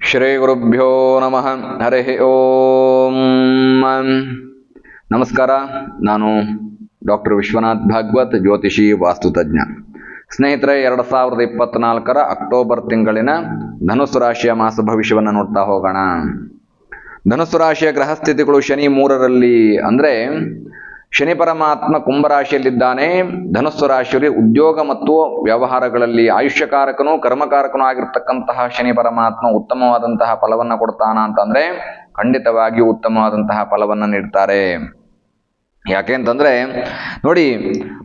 ಶ್ರೀ ಗುರುಭ್ಯೋ ನಮಃ. ಹರಿ ಓಂ. ನಮಸ್ಕಾರ, ನಾನು ಡಾಕ್ಟರ್ ವಿಶ್ವನಾಥ್ ಭಾಗವತ್, ಜ್ಯೋತಿಷಿ ವಾಸ್ತುತಜ್ಞ ಸ್ನೇಹಿತರೆ, ಎರಡು ಸಾವಿರದ ಇಪ್ಪತ್ನಾಲ್ಕರ ಅಕ್ಟೋಬರ್ ತಿಂಗಳಿನ ಧನುಸು ರಾಶಿಯ ಮಾಸ ಭವಿಷ್ಯವನ್ನು ನೋಡ್ತಾ ಹೋಗೋಣ. ಧನುಸ್ಸು ರಾಶಿಯ ಗ್ರಹಸ್ಥಿತಿಗಳು ಶನಿ ಮೂರರಲ್ಲಿ ಅಂದರೆ ಶನಿ ಪರಮಾತ್ಮ ಕುಂಭರಾಶಿಯಲ್ಲಿದ್ದಾನೆ, ಧನುಸ್ಸು ರಾಶಿಯಲ್ಲಿ ಉದ್ಯೋಗ ಮತ್ತು ವ್ಯವಹಾರಗಳಲ್ಲಿ ಆಯುಷ್ಯಕಾರಕನು ಕರ್ಮಕಾರಕನೂ ಆಗಿರ್ತಕ್ಕಂತಹ ಶನಿ ಪರಮಾತ್ಮ ಉತ್ತಮವಾದಂತಹ ಫಲವನ್ನು ಕೊಡ್ತಾನ ಅಂತಂದ್ರೆ ಖಂಡಿತವಾಗಿಯೂ ಉತ್ತಮವಾದಂತಹ ಫಲವನ್ನು ನೀಡ್ತಾರೆ. ಯಾಕೆ ಅಂತಂದ್ರೆ, ನೋಡಿ,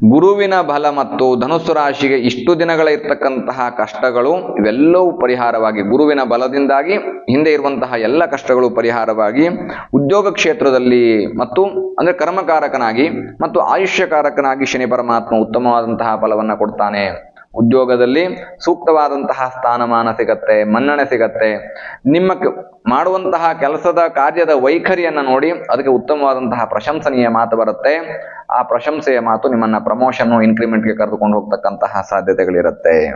ಗುರುವಿನ ಬಲ ಮತ್ತು ಧನುಸ್ಸು ರಾಶಿಗೆ ಇಷ್ಟು ದಿನಗಳ ಇರ್ತಕ್ಕಂತಹ ಕಷ್ಟಗಳು, ಇವೆಲ್ಲವೂ ಪರಿಹಾರವಾಗಿ ಗುರುವಿನ ಬಲದಿಂದಾಗಿ, ಹಿಂದೆ ಇರುವಂತಹ ಎಲ್ಲ ಕಷ್ಟಗಳು ಪರಿಹಾರವಾಗಿ ಉದ್ಯೋಗ ಕ್ಷೇತ್ರದಲ್ಲಿ ಮತ್ತು ಅಂದ್ರೆ ಕರ್ಮಕಾರಕನಾಗಿ ಮತ್ತು ಆಯುಷ್ಯಕಾರಕನಾಗಿ ಶನಿ ಪರಮಾತ್ಮ ಉತ್ತಮವಾದಂತಹ ಫಲವನ್ನ ಕೊಡ್ತಾನೆ. ಉದ್ಯೋಗದಲ್ಲಿ ಸೂಕ್ತವಾದಂತಹ ಸ್ಥಾನಮಾನ ಸಿಗತ್ತೆ, ಮನ್ನಣೆ ಸಿಗತ್ತೆ. ನಿಮ್ಮ ಮಾಡುವಂತಹ ಕೆಲಸದ ಕಾರ್ಯದ ವೈಖರಿಯನ್ನ ನೋಡಿ ಅದಕ್ಕೆ ಉತ್ತಮವಾದಂತಹ ಪ್ರಶಂಸನೀಯ ಮಾತು ಬರುತ್ತೆ. ಆ ಪ್ರಶಂಸೆಯ ಮಾತು ನಿಮ್ಮನ್ನ ಪ್ರಮೋಷನ್ ಇನ್ಕ್ರಿಮೆಂಟ್ಗೆ ಕರೆದುಕೊಂಡು ಹೋಗ್ತಕ್ಕಂತಹ ಸಾಧ್ಯತೆಗಳಿರುತ್ತೆ.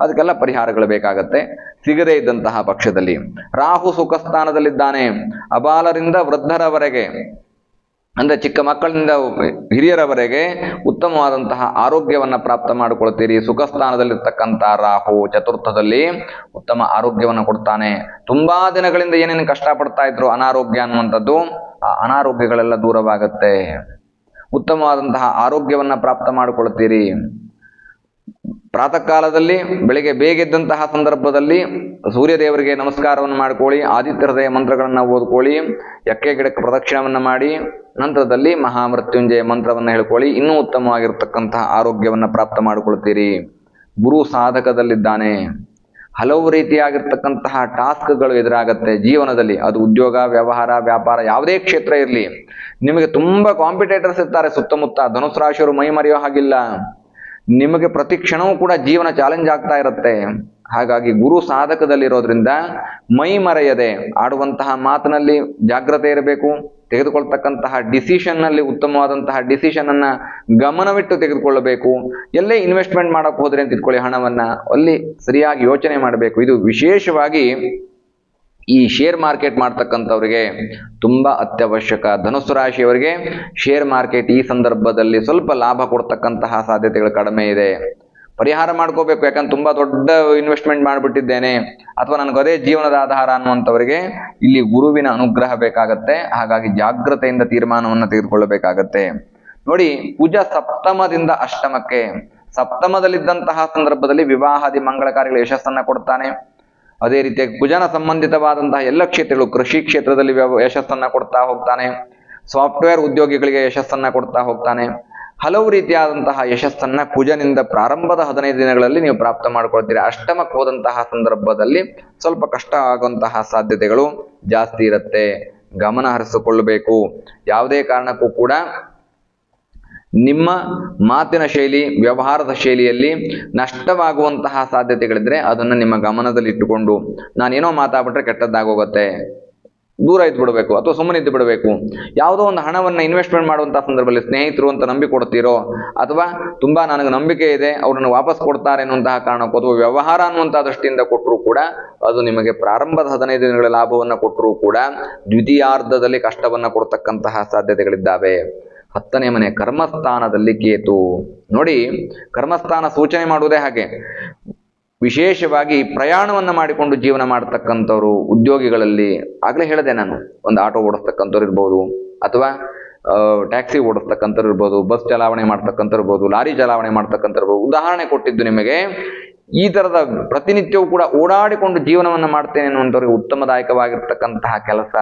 ಅದಕ್ಕೆಲ್ಲ ಪರಿಹಾರಗಳು ಬೇಕಾಗತ್ತೆ. ಸಿಗದೇ ಇದ್ದಂತಹ ಪಕ್ಷದಲ್ಲಿ ರಾಹು ಸುಖ ಸ್ಥಾನದಲ್ಲಿದ್ದಾನೆ ಅಬಾಲರಿಂದ ವೃದ್ಧರವರೆಗೆ ಅಂದ್ರೆ ಚಿಕ್ಕ ಮಕ್ಕಳಿಂದ ಹಿರಿಯರವರೆಗೆ ಉತ್ತಮವಾದಂತಹ ಆರೋಗ್ಯವನ್ನು ಪ್ರಾಪ್ತ ಮಾಡಿಕೊಳ್ತೀರಿ. ಸುಖ ಸ್ಥಾನದಲ್ಲಿರ್ತಕ್ಕಂಥ ರಾಹು ಚತುರ್ಥದಲ್ಲಿ ಉತ್ತಮ ಆರೋಗ್ಯವನ್ನು ಕೊಡ್ತಾನೆ. ತುಂಬಾ ದಿನಗಳಿಂದ ಏನೇನು ಕಷ್ಟಪಡ್ತಾ ಇದ್ರು ಅನಾರೋಗ್ಯ ಅನ್ನುವಂಥದ್ದು, ಆ ಅನಾರೋಗ್ಯಗಳೆಲ್ಲ ದೂರವಾಗುತ್ತೆ. ಉತ್ತಮವಾದಂತಹ ಆರೋಗ್ಯವನ್ನು ಪ್ರಾಪ್ತ ಮಾಡಿಕೊಳ್ತೀರಿ. ಪ್ರಾತಃ ಕಾಲದಲ್ಲಿ ಬೆಳಿಗ್ಗೆ ಬೇಗೆದ್ದಂತಹ ಸಂದರ್ಭದಲ್ಲಿ ಸೂರ್ಯದೇವರಿಗೆ ನಮಸ್ಕಾರವನ್ನು ಮಾಡ್ಕೊಳ್ಳಿ, ಆದಿತ್ಯ ಹೃದಯ ಮಂತ್ರಗಳನ್ನು ಓದ್ಕೊಳ್ಳಿ ಎಕ್ಕೆ ಗಿಡಕ್ಕೆ ಪ್ರದಕ್ಷಿಣವನ್ನು ಮಾಡಿ, ನಂತರದಲ್ಲಿ ಮಹಾಮೃತ್ಯುಂಜಯ ಮಂತ್ರವನ್ನು ಹೇಳ್ಕೊಳ್ಳಿ. ಇನ್ನೂ ಉತ್ತಮವಾಗಿರ್ತಕ್ಕಂತಹ ಆರೋಗ್ಯವನ್ನು ಪ್ರಾಪ್ತ ಮಾಡಿಕೊಳ್ತೀರಿ ಗುರು ಸಾಧಕದಲ್ಲಿದ್ದಾನೆ. ಹಲವು ರೀತಿಯಾಗಿರ್ತಕ್ಕಂತಹ ಟಾಸ್ಕ್ಗಳು ಎದುರಾಗತ್ತೆ ಜೀವನದಲ್ಲಿ. ಅದು ಉದ್ಯೋಗ, ವ್ಯವಹಾರ, ವ್ಯಾಪಾರ, ಯಾವುದೇ ಕ್ಷೇತ್ರ ಇರಲಿ. ನಿಮಗೆ ತುಂಬ ಕಾಂಪಿಟೇಟರ್ಸ್ ಇರ್ತಾರೆ ಸುತ್ತಮುತ್ತ. ಧನುಸ್ ರಾಶಿಯವರು ಮೈ ಮರೆಯೋ ಹಾಗಿಲ್ಲ. ನಿಮಗೆ ಪ್ರತಿ ಕ್ಷಣವೂ ಕೂಡ ಜೀವನ ಚಾಲೆಂಜ್ ಆಗ್ತಾ ಇರುತ್ತೆ. ಹಾಗಾಗಿ ಗುರು ಸಾಧಕದಲ್ಲಿರೋದ್ರಿಂದ ಮೈ ಮರೆಯದೆ ಆಡುವಂತಹ ಮಾತಿನಲ್ಲಿ ಜಾಗ್ರತೆ ಇರಬೇಕು. ತೆಗೆದುಕೊಳ್ತಕ್ಕಂತಹ ಡಿಸಿಷನ್ನಲ್ಲಿ ಉತ್ತಮವಾದಂತಹ ಡಿಸಿಷನ್ ಅನ್ನ ಗಮನವಿಟ್ಟು ತೆಗೆದುಕೊಳ್ಳಬೇಕು. ಎಲ್ಲೇ ಇನ್ವೆಸ್ಟ್ಮೆಂಟ್ ಮಾಡಕ್ ಹೋದ್ರೆ ಅಂತ ಇಟ್ಕೊಳ್ಳಿ ಹಣವನ್ನ. ಅಲ್ಲಿ ಸರಿಯಾಗಿ ಯೋಚನೆ ಮಾಡಬೇಕು. ಇದು ವಿಶೇಷವಾಗಿ ಈ ಶೇರ್ ಮಾರ್ಕೆಟ್ ಮಾಡ್ತಕ್ಕಂಥವ್ರಿಗೆ ತುಂಬ ಅತ್ಯವಶ್ಯಕ. ಧನುಸು ರಾಶಿಯವರಿಗೆ ಶೇರ್ ಮಾರ್ಕೆಟ್ ಈ ಸಂದರ್ಭದಲ್ಲಿ ಸ್ವಲ್ಪ ಲಾಭ ಕೊಡ್ತಕ್ಕಂತಹ ಸಾಧ್ಯತೆಗಳು ಕಡಿಮೆ ಇದೆ. ಪರಿಹಾರ ಮಾಡ್ಕೋಬೇಕು, ಯಾಕಂದ್ರೆ ತುಂಬಾ ದೊಡ್ಡ ಇನ್ವೆಸ್ಟ್ಮೆಂಟ್ ಮಾಡಿಬಿಟ್ಟಿದ್ದೇನೆ. ಅಥವಾ ನನಗೆ ಅದೇ ಜೀವನದ ಆಧಾರ ಅನ್ನುವಂಥವರಿಗೆ ಇಲ್ಲಿ ಗುರುವಿನ ಅನುಗ್ರಹ ಬೇಕಾಗತ್ತೆ. ಹಾಗಾಗಿ ಜಾಗ್ರತೆಯಿಂದ ತೀರ್ಮಾನವನ್ನು ತೆಗೆದುಕೊಳ್ಳಬೇಕಾಗತ್ತೆ. ನೋಡಿ, ಪೂಜಾ ಸಪ್ತಮದಿಂದ ಅಷ್ಟಮಕ್ಕೆ. ಸಪ್ತಮದಲ್ಲಿದ್ದಂತಹ ಸಂದರ್ಭದಲ್ಲಿ ವಿವಾಹಾದಿ ಮಂಗಳ ಕಾರ್ಯಗಳ ಯಶಸ್ಸನ್ನ ಕೊಡ್ತಾನೆ. ಅದೇ ರೀತಿಯಾಗಿ ಕುಜನ ಸಂಬಂಧಿತವಾದಂತಹ ಎಲ್ಲ ಕ್ಷೇತ್ರಗಳು ಕೃಷಿ ಕ್ಷೇತ್ರದಲ್ಲಿ ಯಶಸ್ಸನ್ನ ಕೊಡ್ತಾ ಹೋಗ್ತಾನೆ. ಸಾಫ್ಟ್ವೇರ್ ಉದ್ಯೋಗಿಗಳಿಗೆ ಯಶಸ್ಸನ್ನ ಕೊಡ್ತಾ ಹೋಗ್ತಾನೆ. ಹಲವು ರೀತಿಯಾದಂತಹ ಯಶಸ್ಸನ್ನ ಕುಜನಿಂದ ಪ್ರಾರಂಭದ ಹದಿನೈದು ದಿನಗಳಲ್ಲಿ ನೀವು ಪ್ರಾಪ್ತ ಮಾಡ್ಕೊಳ್ತೀರಿ. ಅಷ್ಟಮಕ್ಕೆ ಹೋದಂತಹ ಸಂದರ್ಭದಲ್ಲಿ ಸ್ವಲ್ಪ ಕಷ್ಟ ಆಗುವಂತಹ ಸಾಧ್ಯತೆಗಳು ಜಾಸ್ತಿ ಇರುತ್ತೆ. ಗಮನ ಹರಿಸಿಕೊಳ್ಳಬೇಕು. ಯಾವುದೇ ಕಾರಣಕ್ಕೂ ಕೂಡ ನಿಮ್ಮ ಮಾತಿನ ಶೈಲಿ, ವ್ಯವಹಾರದ ಶೈಲಿಯಲ್ಲಿ ನಷ್ಟವಾಗುವಂತಹ ಸಾಧ್ಯತೆಗಳಿದ್ರೆ ಅದನ್ನು ನಿಮ್ಮ ಗಮನದಲ್ಲಿ ಇಟ್ಟುಕೊಂಡು ನಾನೇನೋ ಮಾತಾಡ್ಬಿಟ್ರೆ ಕೆಟ್ಟದ್ದಾಗೋಗುತ್ತೆ. ದೂರ ಇದ್ದು ಬಿಡಬೇಕು ಅಥವಾ ಸುಮ್ಮನೆ ಇದ್ದು ಬಿಡಬೇಕು ಯಾವುದೋ ಒಂದು ಹಣವನ್ನು ಇನ್ವೆಸ್ಟ್ಮೆಂಟ್ ಮಾಡುವಂಥ ಸಂದರ್ಭದಲ್ಲಿ ಸ್ನೇಹಿತರು ಅಂತ ನಂಬಿ ಕೊಡ್ತೀರೋ ಅಥವಾ ತುಂಬಾ ನನಗೆ ನಂಬಿಕೆ ಇದೆ, ಅವ್ರನ್ನು ವಾಪಸ್ ಕೊಡ್ತಾರೆ ಅನ್ನುವಂತಹ ಕಾರಣಕ್ಕೂ ಅಥವಾ ವ್ಯವಹಾರ ಅನ್ನುವಂಥ ದೃಷ್ಟಿಯಿಂದ ಕೊಟ್ಟರೂ ಕೂಡ ಅದು ನಿಮಗೆ ಪ್ರಾರಂಭದ ಹದಿನೈದು ದಿನಗಳ ಲಾಭವನ್ನು ಕೊಟ್ಟರೂ ಕೂಡ ದ್ವಿತೀಯಾರ್ಧದಲ್ಲಿ ಕಷ್ಟವನ್ನು ಕೊಡ್ತಕ್ಕಂತಹ ಸಾಧ್ಯತೆಗಳಿದ್ದಾವೆ. ಹತ್ತನೇ ಮನೆ ಕರ್ಮಸ್ಥಾನದಲ್ಲಿ ಕೇತು. ನೋಡಿ, ಕರ್ಮಸ್ಥಾನ ಸೂಚನೆ ಮಾಡುವುದೇ ಹಾಗೆ. ವಿಶೇಷವಾಗಿ ಪ್ರಯಾಣವನ್ನು ಮಾಡಿಕೊಂಡು ಜೀವನ ಮಾಡತಕ್ಕಂಥವ್ರು ಉದ್ಯೋಗಿಗಳಲ್ಲಿ, ಆಗಲೇ ಹೇಳಿದೆ ನಾನು, ಒಂದು ಆಟೋ ಓಡಿಸ್ತಕ್ಕಂಥವ್ರು ಇರ್ಬೋದು, ಅಥವಾ ಟ್ಯಾಕ್ಸಿ ಓಡಿಸ್ತಕ್ಕಂಥವ್ರು ಇರ್ಬೋದು, ಬಸ್ ಚಲಾವಣೆ ಮಾಡ್ತಕ್ಕಂಥವ್ರು ಇರ್ಬೋದು, ಲಾರಿ ಚಲಾವಣೆ ಮಾಡ್ತಕ್ಕಂಥವ್ರು ಇರ್ಬೋದು, ಉದಾಹರಣೆ ಕೊಟ್ಟಿದ್ದು ನಿಮಗೆ, ಈ ತರದ ಪ್ರತಿನಿತ್ಯವೂ ಕೂಡ ಓಡಾಡಿಕೊಂಡು ಜೀವನವನ್ನು ಮಾಡ್ತೇನೆ ಅನ್ನುವಂಥವ್ರಿಗೆ ಉತ್ತಮದಾಯಕವಾಗಿರ್ತಕ್ಕಂತಹ ಕೆಲಸ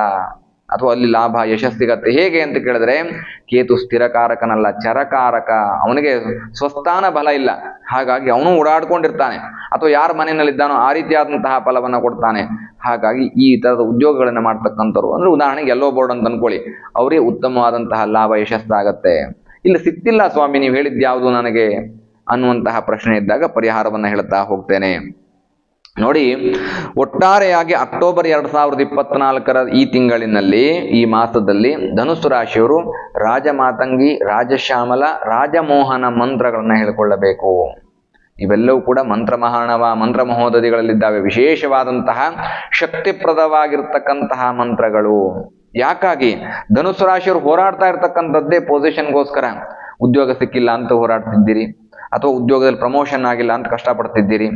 ಅಥವಾ ಅಲ್ಲಿ ಲಾಭ, ಯಶಸ್ಸು ಸಿಗತ್ತೆ. ಹೇಗೆ ಅಂತ ಕೇಳಿದ್ರೆ, ಕೇತು ಸ್ಥಿರಕಾರಕನಲ್ಲ, ಚರಕಾರಕ. ಅವನಿಗೆ ಸ್ವಸ್ಥಾನ ಬಲ ಇಲ್ಲ. ಹಾಗಾಗಿ ಅವನು ಓಡಾಡ್ಕೊಂಡಿರ್ತಾನೆ. ಅಥವಾ ಯಾರ ಮನೆಯಲ್ಲಿದ್ದಾನೋ ಆ ರೀತಿಯಾದಂತಹ ಫಲವನ್ನು ಕೊಡ್ತಾನೆ. ಹಾಗಾಗಿ ಈ ತರದ ಉದ್ಯೋಗಗಳನ್ನು ಮಾಡ್ತಕ್ಕಂಥವ್ರು. ಅಂದ್ರೆ ಉದಾಹರಣೆಗೆ ಎಲ್ಲೋ ಬೋರ್ಡ್ ಅಂತ ಅನ್ಕೊಳ್ಳಿ. ಅವರಿಗೆ ಉತ್ತಮವಾದಂತಹ ಲಾಭ ಯಶಸ್ಸಾಗತ್ತೆ ಇಲ್ಲಿ ಸಿಕ್ತಿಲ್ಲ ಸ್ವಾಮಿ, ನೀವು ಹೇಳಿದ್ಯಾವುದು ನನಗೆ ಅನ್ನುವಂತಹ ಪ್ರಶ್ನೆ ಇದ್ದಾಗ ಪರಿಹಾರವನ್ನ ಹೇಳ್ತಾ ಹೋಗ್ತೇನೆ. ನೋಡಿ, ಒಟ್ಟಾರೆಯಾಗಿ ಅಕ್ಟೋಬರ್ ಎರಡು ಸಾವಿರದ ಇಪ್ಪತ್ನಾಲ್ಕರ ಈ ತಿಂಗಳಿನಲ್ಲಿ, ಈ ಮಾಸದಲ್ಲಿ ಧನುಸು ರಾಶಿಯವರು ರಾಜಮಾತಂಗಿ, ರಾಜಶ್ಯಾಮಲ, ರಾಜಮೋಹನ ಮಂತ್ರಗಳನ್ನು ಹೇಳಿಕೊಳ್ಳಬೇಕು. ಇವೆಲ್ಲವೂ ಕೂಡ ಮಂತ್ರ ಮಹಾಣವ ಮಂತ್ರ ಮಹೋದಧಿಗಳಲ್ಲಿದ್ದಾವೆ ವಿಶೇಷವಾದಂತಹ ಶಕ್ತಿಪ್ರದವಾಗಿರ್ತಕ್ಕಂತಹ ಮಂತ್ರಗಳು. ಯಾಕಾಗಿ? ಧನುಸು ರಾಶಿಯವರು ಹೋರಾಡ್ತಾ ಇರ್ತಕ್ಕಂಥದ್ದೇ ಪೊಸಿಷನ್ಗೋಸ್ಕರ ಉದ್ಯೋಗ ಸಿಕ್ಕಿಲ್ಲ ಅಂತ ಹೋರಾಡ್ತಿದ್ದೀರಿ. ಅಥವಾ ಉದ್ಯೋಗದಲ್ಲಿ ಪ್ರಮೋಷನ್ ಆಗಿಲ್ಲ ಅಂತ ಕಷ್ಟಪಡ್ತಿದ್ದೀರಿ.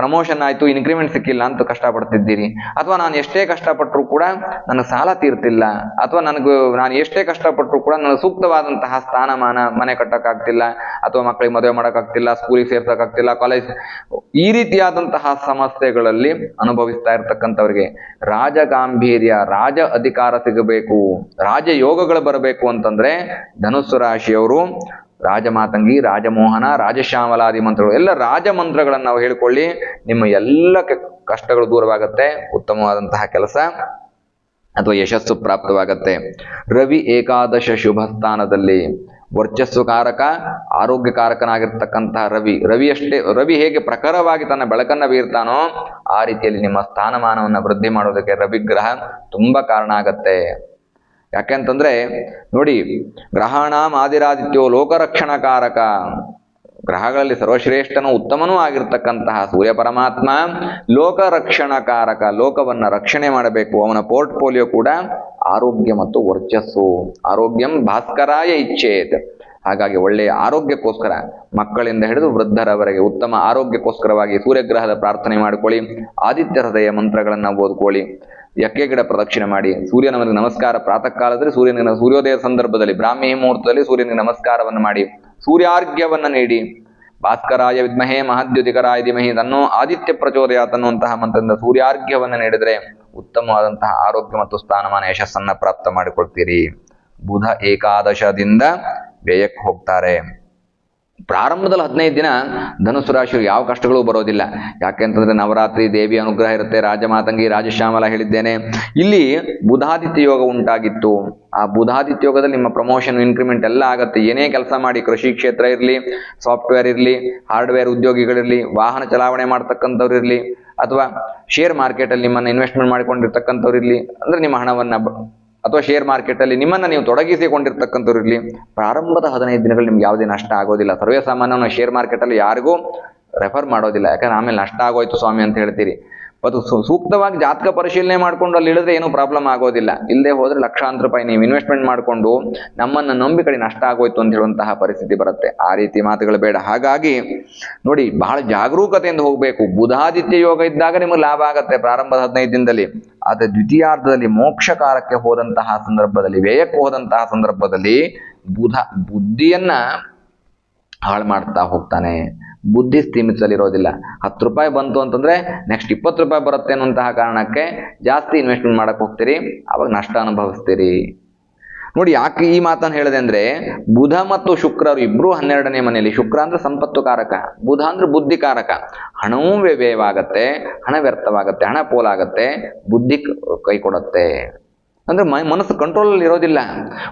ಪ್ರಮೋಷನ್ ಆಯಿತು ಇನ್ಕ್ರಿಮೆಂಟ್ ಸಿಕ್ಕಿಲ್ಲ ಅಂತ ಕಷ್ಟಪಡ್ತಿದ್ದೀರಿ. ಅಥವಾ ನಾನು ಎಷ್ಟೇ ಕಷ್ಟಪಟ್ಟರು ಕೂಡ ನನಗೆ ಸಾಲ ತೀರ್ತಿಲ್ಲ. ಅಥವಾ ನನಗೆ ನಾನು ಎಷ್ಟೇ ಕಷ್ಟಪಟ್ಟರು ಕೂಡ ನನಗೆ ಸೂಕ್ತವಾದಂತಹ ಸ್ಥಾನಮಾನ ಮನೆ ಕಟ್ಟೋಕ್ಕಾಗ್ತಿಲ್ಲ, ಅಥವಾ ಮಕ್ಕಳಿಗೆ ಮದುವೆ ಮಾಡೋಕ್ಕಾಗ್ತಿಲ್ಲ ಸ್ಕೂಲಿಗೆ ಸೇರ್ಸೋಕ್ಕಾಗ್ತಿಲ್ಲ ಕಾಲೇಜ್ ಈ ರೀತಿಯಾದಂತಹ ಸಮಸ್ಯೆಗಳಲ್ಲಿ ಅನುಭವಿಸ್ತಾ ಇರ್ತಕ್ಕಂಥವ್ರಿಗೆ ರಾಜಗಾಂಭೀರ್ಯ, ರಾಜ ಅಧಿಕಾರ ಸಿಗಬೇಕು, ರಾಜಯೋಗಗಳು ಬರಬೇಕು ಅಂತಂದ್ರೆ ಧನುಸ್ಸು ರಾಶಿಯವರು ರಾಜಮಾತಂಗಿ, ರಾಜಮೋಹನ, ರಾಜಶ್ಯಾಮಲಾದಿ ಮಂತ್ರಗಳು, ಎಲ್ಲ ರಾಜಮಂತ್ರಗಳನ್ನು ನಾವು ಹೇಳಿಕೊಳ್ಳಿ, ನಿಮ್ಮ ಎಲ್ಲ ಕಷ್ಟಗಳು ದೂರವಾಗುತ್ತೆ, ಉತ್ತಮವಾದಂತಹ ಕೆಲಸ ಅಥವಾ ಯಶಸ್ಸು ಪ್ರಾಪ್ತವಾಗತ್ತೆ. ರವಿ ಏಕಾದಶ ಶುಭ ಸ್ಥಾನದಲ್ಲಿ ವರ್ಚಸ್ಸು ಕಾರಕ ಆರೋಗ್ಯಕಾರಕನಾಗಿರ್ತಕ್ಕಂತಹ ರವಿ, ರವಿಯಷ್ಟೇ, ರವಿ ಹೇಗೆ ಪ್ರಖರವಾಗಿ ತನ್ನ ಬೆಳಕನ್ನು ಬೀರ್ತಾನೋ ಆ ರೀತಿಯಲ್ಲಿ ನಿಮ್ಮ ಸ್ಥಾನಮಾನವನ್ನು ವೃದ್ಧಿ ಮಾಡೋದಕ್ಕೆ ರವಿಗ್ರಹ ತುಂಬ ಕಾರಣ ಆಗತ್ತೆ. ಯಾಕೆಂತಂದ್ರೆ, ನೋಡಿ, ಗ್ರಹಾಣಾಂ ಆದಿರಾದಿತ್ಯೋ ಲೋಕರಕ್ಷಣಕಾರಕ. ಗ್ರಹಗಳಲ್ಲಿ ಸರ್ವಶ್ರೇಷ್ಠನೂ ಉತ್ತಮನೂ ಆಗಿರ್ತಕ್ಕಂತಹ ಸೂರ್ಯ ಪರಮಾತ್ಮ ಲೋಕರಕ್ಷಣಕಾರಕ, ಲೋಕವನ್ನ ರಕ್ಷಣೆ ಮಾಡಬೇಕು. ಅವನ ಪೋರ್ಟ್ಫೋಲಿಯೋ ಕೂಡ ಆರೋಗ್ಯ ಮತ್ತು ವರ್ಚಸ್ಸು. ಆರೋಗ್ಯಂ ಭಾಸ್ಕರಾಯ ಇಚ್ಛೇತ್. ಹಾಗಾಗಿ ಒಳ್ಳೆಯ ಆರೋಗ್ಯಕ್ಕೋಸ್ಕರ, ಮಕ್ಕಳಿಂದ ಹಿಡಿದು ವೃದ್ಧರವರೆಗೆ ಉತ್ತಮ ಆರೋಗ್ಯಕ್ಕೋಸ್ಕರವಾಗಿ ಸೂರ್ಯಗ್ರಹದ ಪ್ರಾರ್ಥನೆ ಮಾಡಿಕೊಳ್ಳಿ. ಆದಿತ್ಯ ಹೃದಯ ಮಂತ್ರಗಳನ್ನು ಓದ್ಕೊಳ್ಳಿ. ಎಕ್ಕೆ ಗಿಡ ಪ್ರದಕ್ಷಿಣೆ ಮಾಡಿ. ಸೂರ್ಯನವನಿಗೆ ನಮಸ್ಕಾರ. ಪ್ರಾತಃ ಕಾಲದಲ್ಲಿ ಸೂರ್ಯನಿಗೆ ಸೂರ್ಯೋದಯ ಸಂದರ್ಭದಲ್ಲಿ ಬ್ರಾಹ್ಮಿ ಮುಹೂರ್ತದಲ್ಲಿ ಸೂರ್ಯನಿಗೆ ನಮಸ್ಕಾರವನ್ನು ಮಾಡಿ. ಸೂರ್ಯಾರ್ಘ್ಯವನ್ನು ನೀಡಿ. ಭಾಸ್ಕರಾಯ ವಿದ್ಮಹೇ ಮಹದ್ಯುತಿಕರಾಯ ಧಿಮಹಿ ತನ್ನೋ ಆದಿತ್ಯ ಪ್ರಚೋದಯಾತ್ ಅನ್ನುವಂತಹ ಮಂತ್ರದಿಂದ ಸೂರ್ಯಾರ್ಘ್ಯವನ್ನು ನೀಡಿದರೆ ಉತ್ತಮವಾದಂತಹ ಆರೋಗ್ಯ ಮತ್ತು ಸ್ಥಾನಮಾನ ಯಶಸ್ಸನ್ನ ಪ್ರಾಪ್ತ ಮಾಡಿಕೊಳ್ತೀರಿ. ಬುಧ ಏಕಾದಶದಿಂದ ವ್ಯಯಕ್ಕೆ ಹೋಗ್ತಾರೆ. ಪ್ರಾರಂಭದಲ್ಲಿ ಹದಿನೈದು ದಿನ ಧನುಸು ರಾಶಿಯರು ಯಾವ ಕಷ್ಟಗಳು ಬರೋದಿಲ್ಲ. ಯಾಕೆಂತಂದ್ರೆ ನವರಾತ್ರಿ ದೇವಿ ಅನುಗ್ರಹ ಇರುತ್ತೆ, ರಾಜಮಾತಂಗಿ ರಾಜಶ್ಯಾಮಲ ಹೇಳಿದ್ದೇನೆ. ಇಲ್ಲಿ ಬುಧಾದಿತ್ಯ ಯೋಗ ಉಂಟಾಗಿತ್ತು. ಆ ಬುಧಾದಿತ್ಯ ಯೋಗದಲ್ಲಿ ನಿಮ್ಮ ಪ್ರಮೋಷನ್ ಇನ್ಕ್ರಿಮೆಂಟ್ ಎಲ್ಲ ಆಗುತ್ತೆ. ಏನೇ ಕೆಲಸ ಮಾಡಿ, ಕೃಷಿ ಕ್ಷೇತ್ರ ಇರಲಿ ಸಾಫ್ಟ್ವೇರ್ ಇರಲಿ ಹಾರ್ಡ್ವೇರ್ ಉದ್ಯೋಗಿಗಳಿರಲಿ, ವಾಹನ ಚಲಾವಣೆ ಮಾಡ್ತಕ್ಕಂಥವ್ರು ಇರಲಿ, ಅಥವಾ ಶೇರ್ ಮಾರ್ಕೆಟಲ್ಲಿ ನಿಮ್ಮನ್ನು ಇನ್ವೆಸ್ಟ್ಮೆಂಟ್ ಮಾಡಿಕೊಂಡಿರ್ತಕ್ಕಂಥವ್ರು ಇರಲಿ, ಅಂದ್ರೆ ನಿಮ್ಮ ಹಣವನ್ನು ಅಥವಾ ಶೇರ್ ಮಾರ್ಕೆಟಲ್ಲಿ ನಿಮ್ಮನ್ನು ನೀವು ತೊಡಗಿಸಿಕೊಂಡಿರ್ತಕ್ಕಂಥವ್ರು ಇರಲಿ ಪ್ರಾರಂಭದ ಹದಿನೈದು ದಿನಗಳು ನಿಮ್ಗೆ ಯಾವುದೇ ನಷ್ಟ ಆಗೋದಿಲ್ಲ. ಸರ್ವೇ ಸಾಮಾನ್ಯವನ್ನು ಶೇರ್ ಮಾರ್ಕೆಟಲ್ಲಿ ಯಾರಿಗೂ ರೆಫರ್ ಮಾಡೋದಿಲ್ಲ. ಯಾಕಂದ್ರೆ ಆಮೇಲೆ ನಷ್ಟ ಆಗೋಯ್ತು ಸ್ವಾಮಿ ಅಂತ ಹೇಳ್ತೀರಿ. ಸು- ಸೂಕ್ತವಾಗಿ ಜಾತಕ ಪರಿಶೀಲನೆ ಮಾಡ್ಕೊಂಡು ಅಲ್ಲಿ ಇಳಿದ್ರೆ ಏನೂ ಪ್ರಾಬ್ಲಮ್ ಆಗೋದಿಲ್ಲ. ಇಲ್ಲದೆ ಹೋದ್ರೆ ಲಕ್ಷಾಂತರ ರೂಪಾಯಿ ನೀವು ಇನ್ವೆಸ್ಟ್ಮೆಂಟ್ ಮಾಡಿಕೊಂಡು ನಮ್ಮನ್ನು ನಂಬಿ ಕಡೆ ನಷ್ಟ ಆಗೋಯ್ತು ಅಂತ ಹೇಳುವಂತಹ ಪರಿಸ್ಥಿತಿ ಬರುತ್ತೆ. ಆ ರೀತಿ ಮಾತುಗಳು ಬೇಡ. ಹಾಗಾಗಿ ನೋಡಿ, ಬಹಳ ಜಾಗರೂಕತೆಯಿಂದ ಹೋಗಬೇಕು. ಬುಧಾದಿತ್ಯ ಯೋಗ ಇದ್ದಾಗ ನಿಮಗೆ ಲಾಭ ಆಗುತ್ತೆ ಪ್ರಾರಂಭದ ಹದಿನೈದು ದಿನದಲ್ಲಿ. ಆದರೆ ದ್ವಿತೀಯಾರ್ಧದಲ್ಲಿ ಮೋಕ್ಷಕಾರಕ್ಕೆ ಹೋದಂತಹ ಸಂದರ್ಭದಲ್ಲಿ, ವ್ಯಯಕ್ಕೆ ಹೋದಂತಹ ಸಂದರ್ಭದಲ್ಲಿ ಬುಧ, ಬುದ್ಧಿಯನ್ನ ಹಾಳು ಮಾಡ್ತಾ ಹೋಗ್ತಾನೆ. ಬುದ್ಧಿ ಸ್ಥೀಮಿತದಲ್ಲಿರೋದಿಲ್ಲ ಹತ್ತು ರೂಪಾಯಿ ಬಂತು ಅಂತಂದ್ರೆ ನೆಕ್ಸ್ಟ್ ಇಪ್ಪತ್ತು ರೂಪಾಯಿ ಬರುತ್ತೆ ಅನ್ನುವಂತಹ ಕಾರಣಕ್ಕೆ ಜಾಸ್ತಿ ಇನ್ವೆಸ್ಟ್ಮೆಂಟ್ ಮಾಡಕ್ ಹೋಗ್ತೀರಿ, ಅವಾಗ ನಷ್ಟ ಅನುಭವಿಸ್ತೀರಿ. ನೋಡಿ, ಯಾಕೆ ಈ ಮಾತನ್ನು ಹೇಳಿದೆ ಅಂದ್ರೆ, ಬುಧ ಮತ್ತು ಶುಕ್ರರು ಇಬ್ಬರೂ ಹನ್ನೆರಡನೇ ಮನೆಯಲ್ಲಿ, ಶುಕ್ರ ಅಂದ್ರೆ ಸಂಪತ್ತು ಕಾರಕ, ಬುಧ ಅಂದ್ರೆ ಬುದ್ಧಿ ಕಾರಕ. ಹಣವೂ ವ್ಯಯವಾಗತ್ತೆ, ಹಣ ವ್ಯರ್ಥವಾಗತ್ತೆ, ಹಣ ಪೋಲಾಗತ್ತೆ, ಬುದ್ಧಿ ಕ- ಕೈ ಕೊಡುತ್ತೆ. ಅಂದ್ರೆ ಮೈ, ಮನಸ್ಸು ಕಂಟ್ರೋಲಲ್ಲಿ ಇರೋದಿಲ್ಲ.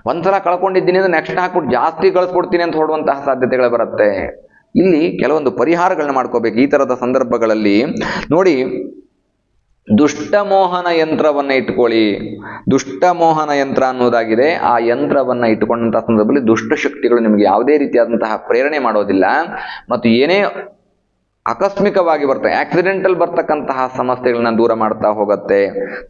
ಒಂದ್ಸಲ ಕಳ್ಕೊಂಡಿದ್ದೀನಿ ಅಂದ್ರೆ ನೆಕ್ಸ್ಟ್ ಹಾಕ್ಬಿಟ್ಟು ಜಾಸ್ತಿ ಕಳಿಸ್ಬಿಡ್ತೀನಿ ಅಂತ ಹೊಡುವಂತಹ ಸಾಧ್ಯತೆಗಳು ಬರುತ್ತೆ. ಇಲ್ಲಿ ಕೆಲವೊಂದು ಪರಿಹಾರಗಳನ್ನ ಮಾಡ್ಕೋಬೇಕು. ಈ ತರದ ಸಂದರ್ಭಗಳಲ್ಲಿ ನೋಡಿ, ದುಷ್ಟಮೋಹನ ಯಂತ್ರವನ್ನ ಇಟ್ಕೊಳ್ಳಿ. ದುಷ್ಟಮೋಹನ ಯಂತ್ರ ಅನ್ನೋದಾಗಿದೆ. ಆ ಯಂತ್ರವನ್ನ ಇಟ್ಟುಕೊಂಡಂತಹ ಸಂದರ್ಭದಲ್ಲಿ ದುಷ್ಟ ಶಕ್ತಿಗಳು ನಿಮಗೆ ಯಾವುದೇ ರೀತಿಯಾದಂತಹ ಪ್ರೇರಣೆ ಮಾಡೋದಿಲ್ಲ. ಮತ್ತು ಏನೇ ಆಕಸ್ಮಿಕವಾಗಿ ಬರ್ತವೆ ಆಕ್ಸಿಡೆಂಟಲ್ ಬರ್ತಕ್ಕಂತಹ ಸಮಸ್ಯೆಗಳನ್ನ ದೂರ ಮಾಡ್ತಾ ಹೋಗುತ್ತೆ.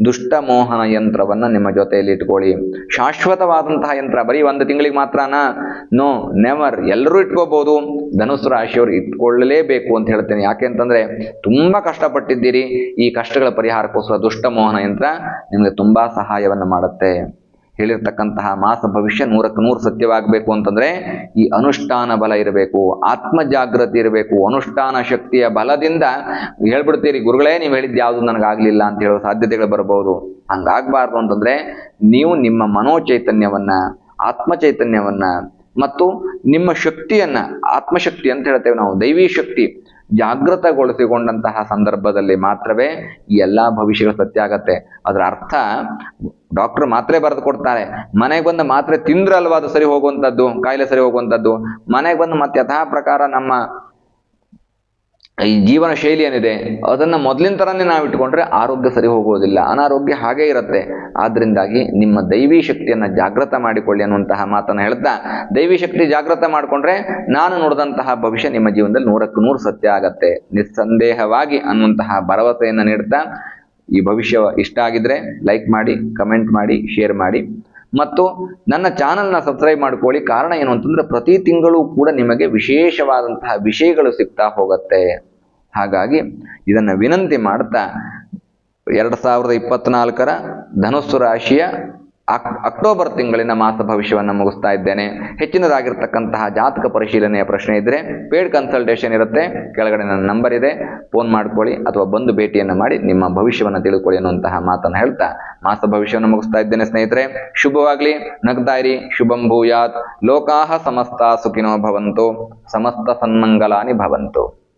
ದುಷ್ಟ ಮೋಹನ ಯಂತ್ರವನ್ನ ನಿಮ್ಮ ಜೊತೆಯಲ್ಲಿ ಇಟ್ಕೊಳ್ಳಿ. ಶಾಶ್ವತವಾದಂತಹ ಯಂತ್ರ, ಬರೀ ಒಂದು ತಿಂಗಳಿಗೆ ಮಾತ್ರನಾ? ನೋ ನೆವರ್ ಎಲ್ಲರೂ ಇಟ್ಕೋಬಹುದು ಧನುಸ್ ರಾಶಿಯವರು ಇಟ್ಕೊಳ್ಳಲೇಬೇಕು ಅಂತ ಹೇಳ್ತೇನೆ. ಯಾಕೆ ಅಂತಂದ್ರೆ ತುಂಬಾ ಕಷ್ಟಪಟ್ಟಿದ್ದೀರಿ. ಈ ಕಷ್ಟಗಳ ಪರಿಹಾರಕ್ಕೋಸ್ಕರ ದುಷ್ಟ ಮೋಹನ ಯಂತ್ರ ನಿಮಗೆ ತುಂಬಾ ಸಹಾಯವನ್ನು ಮಾಡುತ್ತೆ. ಹೇಳಿರ್ತಕ್ಕಂತಹ ಮಾಸ ಭವಿಷ್ಯ ನೂರಕ್ಕೆ ನೂರು ಸತ್ಯವಾಗಬೇಕು ಅಂತಂದ್ರೆ ಈ ಅನುಷ್ಠಾನ ಬಲ ಇರಬೇಕು ಆತ್ಮ ಜಾಗೃತಿ ಇರಬೇಕು, ಅನುಷ್ಠಾನ ಶಕ್ತಿಯ ಬಲದಿಂದ ಹೇಳ್ಬಿಡ್ತೀರಿ, ಗುರುಗಳೇ ನೀವು ಹೇಳಿದ್ದು ಯಾವುದು ನನಗಾಗ್ಲಿಲ್ಲ ಅಂತ ಹೇಳೋ ಸಾಧ್ಯತೆಗಳು ಬರಬಹುದು. ಹಂಗಾಗಬಾರ್ದು ಅಂತಂದ್ರೆ ನೀವು ನಿಮ್ಮ ಮನೋಚೈತನ್ಯವನ್ನ ಆತ್ಮ ಚೈತನ್ಯವನ್ನ ಮತ್ತು ನಿಮ್ಮ ಶಕ್ತಿಯನ್ನ, ಆತ್ಮಶಕ್ತಿ ಅಂತ ಹೇಳ್ತೇವೆ ನಾವು ದೈವಿ ಶಕ್ತಿ. ಜಾಗೃತಗೊಳಿಸಿಕೊಂಡಂತಹ ಸಂದರ್ಭದಲ್ಲಿ ಮಾತ್ರವೇ ಈ ಎಲ್ಲಾ ಭವಿಷ್ಯಗಳು ಸತ್ಯ ಆಗತ್ತೆ. ಅದರ ಅರ್ಥ ಡಾಕ್ಟರ್ ಮಾತ್ರೆ ಬರೆದು ಕೊಡ್ತಾರೆ. ಮನೆಗೆ ಬಂದು ಮಾತ್ರೆ ತಿಂದ್ರಲ್ವಾ ಅದು ಸರಿ ಹೋಗುವಂಥದ್ದು, ಕಾಯಿಲೆ ಸರಿ ಹೋಗುವಂಥದ್ದು? ಮನೆಗೆ ಬಂದು ಮತ್ತೆ ಯಥಾ ಪ್ರಕಾರ ನಮ್ಮ ಈ ಜೀವನ ಶೈಲಿ ಏನಿದೆ, ಅದನ್ನು ಮೊದಲಿನ ಥರನೇ ನಾವು ಇಟ್ಕೊಂಡ್ರೆ ಆರೋಗ್ಯ ಸರಿ ಹೋಗೋದಿಲ್ಲ. ಅನಾರೋಗ್ಯ ಹಾಗೇ ಇರುತ್ತೆ. ಆದ್ದರಿಂದಾಗಿ ನಿಮ್ಮ ದೈವಿ ಶಕ್ತಿಯನ್ನು ಜಾಗೃತ ಮಾಡಿಕೊಳ್ಳಿ ಅನ್ನುವಂತಹ ಮಾತನ್ನು ಹೇಳ್ತಾ, ದೈವಿ ಶಕ್ತಿ ಜಾಗೃತ ಮಾಡಿಕೊಂಡ್ರೆ ನಾನು ನೋಡಿದಂತಹ ಭವಿಷ್ಯ ನಿಮ್ಮ ಜೀವನದಲ್ಲಿ ನೂರಕ್ಕೆ ನೂರು ಸತ್ಯ ಆಗತ್ತೆ. ನಿಸ್ಸಂದೇಹವಾಗಿ ಅನ್ನುವಂತಹ ಭರವಸೆಯನ್ನು ನೀಡ್ತಾ, ಈ ಭವಿಷ್ಯ ಇಷ್ಟ ಆಗಿದ್ರೆ ಲೈಕ್ ಮಾಡಿ ಕಮೆಂಟ್ ಮಾಡಿ ಶೇರ್ ಮಾಡಿ. ಮತ್ತು ನನ್ನ ಚಾನಲ್ನ ಸಬ್ಸ್ಕ್ರೈಬ್ ಮಾಡ್ಕೊಳ್ಳಿ. ಕಾರಣ ಏನು ಅಂತಂದ್ರೆ ಪ್ರತಿ ತಿಂಗಳು ಕೂಡ ನಿಮಗೆ ವಿಶೇಷವಾದಂತಹ ವಿಷಯಗಳು ಸಿಗ್ತಾ ಹೋಗುತ್ತೆ. ಹಾಗಾಗಿ ಇದನ್ನು ವಿನಂತಿ ಮಾಡ್ತಾ ಎರಡು ಸಾವಿರದ ಇಪ್ಪತ್ನಾಲ್ಕರ ಧನುಸ್ಸು ರಾಶಿಯ ಅಕ್ ಅಕ್ಟೋಬರ್ ತಿಂಗಳಿನ ಮಾಸ ಭವಿಷ್ಯವನ್ನು ಮುಗಿಸ್ತಾ ಇದ್ದೇನೆ. ಹೆಚ್ಚಿನದಾಗಿರ್ತಕ್ಕಂತಹ ಜಾತಕ ಪರಿಶೀಲನೆಯ ಪ್ರಶ್ನೆ ಇದ್ದರೆ ಪೇಡ್ ಕನ್ಸಲ್ಟೇಷನ್ ಇರುತ್ತೆ. ಕೆಳಗಡೆ ನನ್ನ ನಂಬರ್ ಇದೆ. ಫೋನ್ ಮಾಡ್ಕೊಳ್ಳಿ ಅಥವಾ ಬಂದು ಭೇಟಿಯನ್ನು ಮಾಡಿ ನಿಮ್ಮ ಭವಿಷ್ಯವನ್ನು ತಿಳ್ಕೊಳ್ಳಿ ಅನ್ನುವಂತಹ ಮಾತನ್ನು ಹೇಳ್ತಾ ಮಾಸ ಭವಿಷ್ಯವನ್ನು ಮುಗಿಸ್ತಾ ಇದ್ದೇನೆ ಸ್ನೇಹಿತರೆ. ಶುಭವಾಗಲಿ. ನಗ್ದಾಯಿರಿ. ಶುಭಂ ಭೂಯಾತ್. ಲೋಕಾಹ ಸಮಸ್ತ ಸುಖಿನೋ ಭವಂತು. ಸಮಸ್ತ ಸನ್ಮಂಗಲಾನಿ ಭವಂತು.